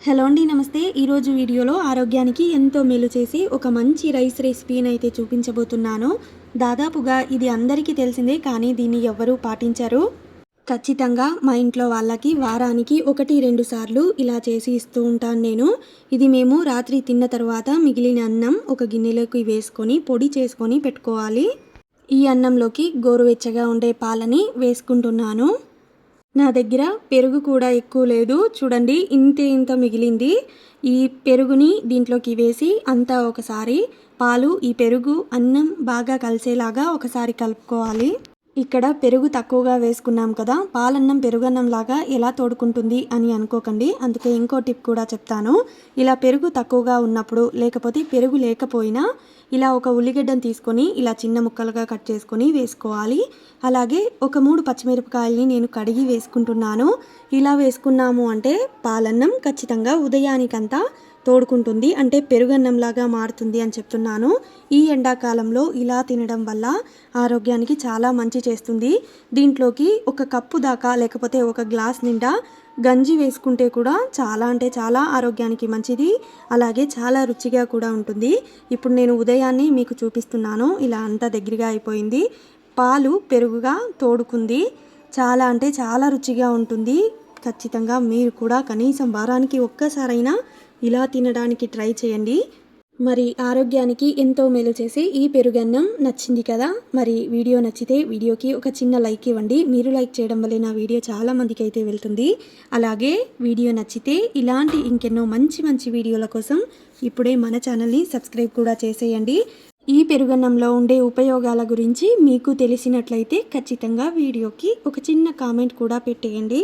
Hello అండి నమస్తే. ఈరోజు వీడియోలో ఆరోగ్యానికి ఎంతో మేలు చేసి ఒక మంచి రైస్ రెసిపీని అయితే చూపించబోతున్నాను. దాదాపుగా ఇది అందరికీ తెలిసిందే కానీ దీన్ని ఎవ్వరూ పాటించరు. ఖచ్చితంగా మా ఇంట్లో వాళ్ళకి వారానికి ఒకటి రెండు సార్లు ఇలా చేసి ఇస్తూ ఉంటాను నేను. ఇది మేము రాత్రి తిన్న తర్వాత మిగిలిన అన్నం ఒక గిన్నెలోకి వేసుకొని పొడి చేసుకొని పెట్టుకోవాలి. ఈ అన్నంలోకి గోరువెచ్చగా ఉండే పాలని వేసుకుంటున్నాను. నా దగ్గర పెరుగు కూడా ఎక్కువ లేదు. చూడండి ఇంత ఇంత మిగిలింది. ఈ పెరుగుని దీంట్లోకి వేసి అంతా ఒకసారి పాలు ఈ పెరుగు అన్నం బాగా కలిసేలాగా ఒకసారి కలుపుకోవాలి. ఇక్కడ పెరుగు తక్కువగా వేసుకున్నాం కదా పాలన్నం పెరుగన్నం లాగా ఎలా తోడుకుంటుంది అని అనుకోకండి. అందుకే ఇంకో టిప్ కూడా చెప్తాను. ఇలా పెరుగు తక్కువగా ఉన్నప్పుడు లేకపోతే పెరుగు లేకపోయినా ఇలా ఒక ఉల్లిగడ్డను తీసుకొని ఇలా చిన్న ముక్కలుగా కట్ చేసుకొని వేసుకోవాలి. అలాగే ఒక మూడు పచ్చిమిరపకాయల్ని నేను కడిగి వేసుకుంటున్నాను. ఇలా వేసుకున్నాము అంటే పాలన్నం ఖచ్చితంగా ఉదయానికంతా తోడుకుంటుంది. అంటే పెరుగన్నంలాగా మారుతుంది అని చెప్తున్నాను. ఈ ఎండాకాలంలో ఇలా తినడం వల్ల ఆరోగ్యానికి చాలా మంచి చేస్తుంది. దీంట్లోకి ఒక కప్పు దాకా లేకపోతే ఒక గ్లాస్ నిండా గంజి వేసుకుంటే కూడా చాలా అంటే చాలా ఆరోగ్యానికి మంచిది. అలాగే చాలా రుచిగా కూడా ఉంటుంది. ఇప్పుడు నేను ఉదయాన్నే మీకు చూపిస్తున్నాను. ఇలా అంతా దగ్గరగా అయిపోయింది. పాలు పెరుగుగా తోడుకుంది. చాలా అంటే చాలా రుచిగా ఉంటుంది. ఖచ్చితంగా మీరు కూడా కనీసం వారానికి ఒక్కసారైనా ఇలా తినడానికి ట్రై చేయండి. మరి ఆరోగ్యానికి ఎంతో మేలు చేసే ఈ పెరుగన్నం నచ్చింది కదా? మరి వీడియో నచ్చితే వీడియోకి ఒక చిన్న లైక్ ఇవ్వండి. మీరు లైక్ చేయడం వల్ల నా వీడియో చాలా మందికి అయితే వెళ్తుంది. అలాగే వీడియో నచ్చితే ఇలాంటి ఇంకెన్నో మంచి మంచి వీడియోల కోసం ఇప్పుడే మన ఛానల్ని సబ్స్క్రైబ్ కూడా చేసేయండి. ఈ పెరుగన్నంలో ఉండే ఉపయోగాల గురించి మీకు తెలిసినట్లయితే ఖచ్చితంగా వీడియోకి ఒక చిన్న కామెంట్ కూడా పెట్టేయండి.